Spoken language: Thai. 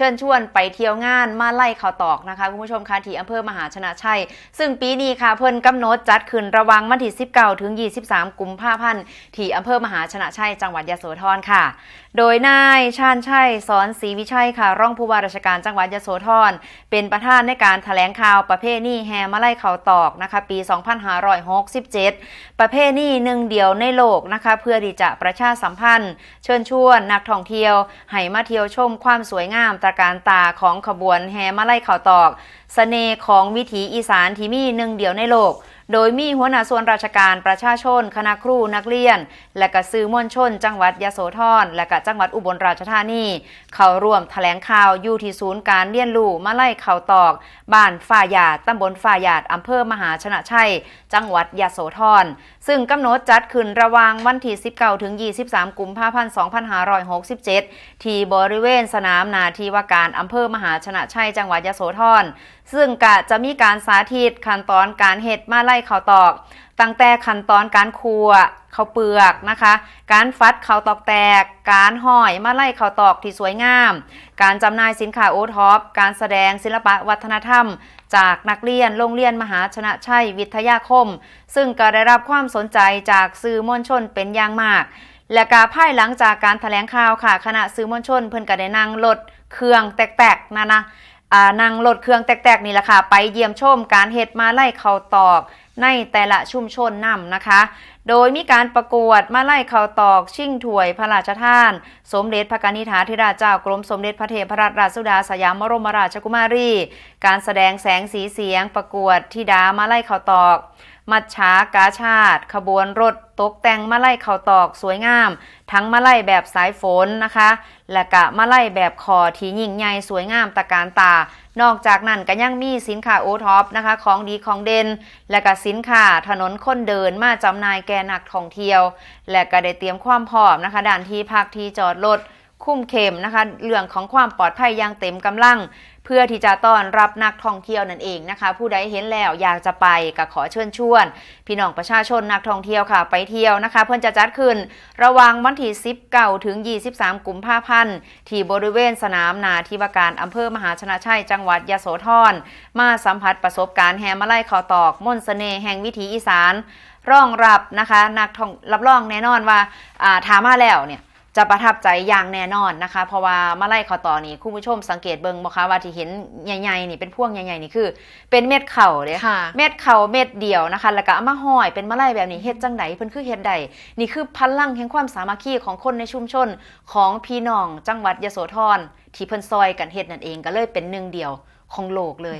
เชิญชวนไปเที่ยวงานมาไล่ข่าวตอกนะคะคุณผู้ชมคะที่อำเภอมหาชนะชัย ซึ่งปีนี้ค่ะเพิ่นกำหนดจัดขึ้นระวังวันที่ 19 ถึง 23 กุมภาพันธ์ที่อำเภอมหาชนะชัย จังหวัดยโสธรค่ะ โดยนายชาญชัยสอนศรีวิชัยค่ะรองผู้ว่าราชการจังหวัดยโสธรเป็นประธานในการแถลงข่าวประเพณีแห่มาไล่ข่าวตอกนะคะปี 2567 ประเพณีหนึ่งเดียวในโลกนะคะเพื่อที่จะประชาสัมพันธ์ เชิญชวนนักท่องเที่ยวให้มาเที่ยวชมความสวยงามตระการตาของขบวนแห่มาไล่ข่าวตอกเสน่ห์ของวิถีอีสานที่มีหนึ่งเดียวในโลก โดยมีหัวหน้าส่วนราชการประชาชน คณะครูนักเรียน และก็สื่อมวลชน จังหวัดยโสธรและก็จังหวัดอุบลราชธานี เข้าร่วมแถลงข่าวอยู่ที่ศูนย์การเรียนรู้มาไล่เข่าตอก บ้านฝ่าหยาดตำบลฝ่าหยาดอำเภอมหาชนะชัย จังหวัดยโสธรซึ่งกำหนดจัดขึ้นระหว่างวันที่ 19 ถึง 23 กุมภาพันธ์ 2567 ที่บริเวณสนามนาทีว่าการอำเภอมหาชนะชัย จังหวัดยโสธร ซึ่งกะจะมีการสาธิตขั้นตอนการเฮ็ดมาไล่ข้าวตอก ตั้งแต่ขั้นตอนการคั่วข้าวเปลือกนะคะ การฟัดข้าวตอกแตก การห่อยมาไล่ข้าวตอกที่สวยงาม การจำหน่ายสินค้าโอท็อป การแสดงศิลปะวัฒนธรรม จากนักเรียนโรงเรียนมหาชนะชัยวิทยาคม ซึ่งก็ได้รับความสนใจจากสื่อมวลชนเป็นอย่างมากและกาภายหลังจากการแถลงข่าวค่ะ คณะสื่อมวลชนเพิ่นก็ได้นั่งรถเครื่องแตกๆนะนะ นั่งรถเครื่องแตกๆนี่แหละค่ะ ไปเยี่ยมชมการเฮ็ดมาไล่เขาตอก ในแต่ละชุมชนนำนะคะ โดยมีการประกวดมาไล่เขาวตอกชิงถวยพระราชทาน สมเด็จพระกนิษฐาธิราชเจ้ากรมสมเด็จพระเทพรัตนราชสุดาสยามบรมราชกุมารี การแสดงแสงสีเสียง ประกวดธิดามาไล่เขาวตอก มัดฉากาชาติ ขบวนรถตกแต่งมาไล่เขาวตอกสวยงาม ทั้งมาไล่แบบสายฝนนะคะ และกะมาไล่แบบคอที่ยิ่งใหญ่สวยงามตะการตา นอกจากนั้นก็ยังมีสินค้าโอท็อปนะคะ ของดีของเด่นและก็สินค้า ถนนคนเดินมาจำหน่ายแก่นักท่องเที่ยว และก็ได้เตรียมความพร้อมนะคะด้านที่พักที่จอดรถ คุ้มเข้มนะคะเรื่องของความปลอดภัยอย่างเต็มกำลัง เพื่อที่จะต้อนรับนักท่องเที่ยวนั่นเองนะคะ ผู้ใดเห็นแล้วอยากจะไปก็ขอเชิญชวน พี่น้องประชาชนนักท่องเที่ยวค่ะ ไปเที่ยวนะคะ เพื่อนจะจัดขึ้น ระหว่างวันที่19ถึง 23 กุมภาพันธ์ที่บริเวณสนามนาทิวการอำเภอมหาชนะชัยจังหวัดยโสธรมาสัมผัสประสบการณ์แฮมาไล่ขอตอกมนต์เสน่ห์แห่งวิถีอีสานรองรับนะคะนักท่องรับรองแน่นอนว่าอ่าถามมาแล้วเนี่ย จะประทับใจอย่างแน่นอนนะคะ เพราะว่ามาไล่ขอต่อนี่คุณผู้ชมสังเกตเบิ่งบ่คะว่าที่เห็นใหญ่ๆนี่เป็นพวงใหญ่ๆนี่คือ เป็นเม็ดเข่าเด้ค่ะเม็ดเข่าเม็ดเดียวนะคะ แล้วก็เอามาห้อยเป็นมาไล่แบบนี้เฮ็ดจังไดเพิ่นคือเฮ็ดใดนี่คือพลังแห่งความสามัคคีของคนในชุมชนของพี่น้องจังหวัดยโสธรที่เพิ่นซอยกันเฮ็ดนั่นเองก็เลยเป็นหนึ่งเดียวของโลกเลย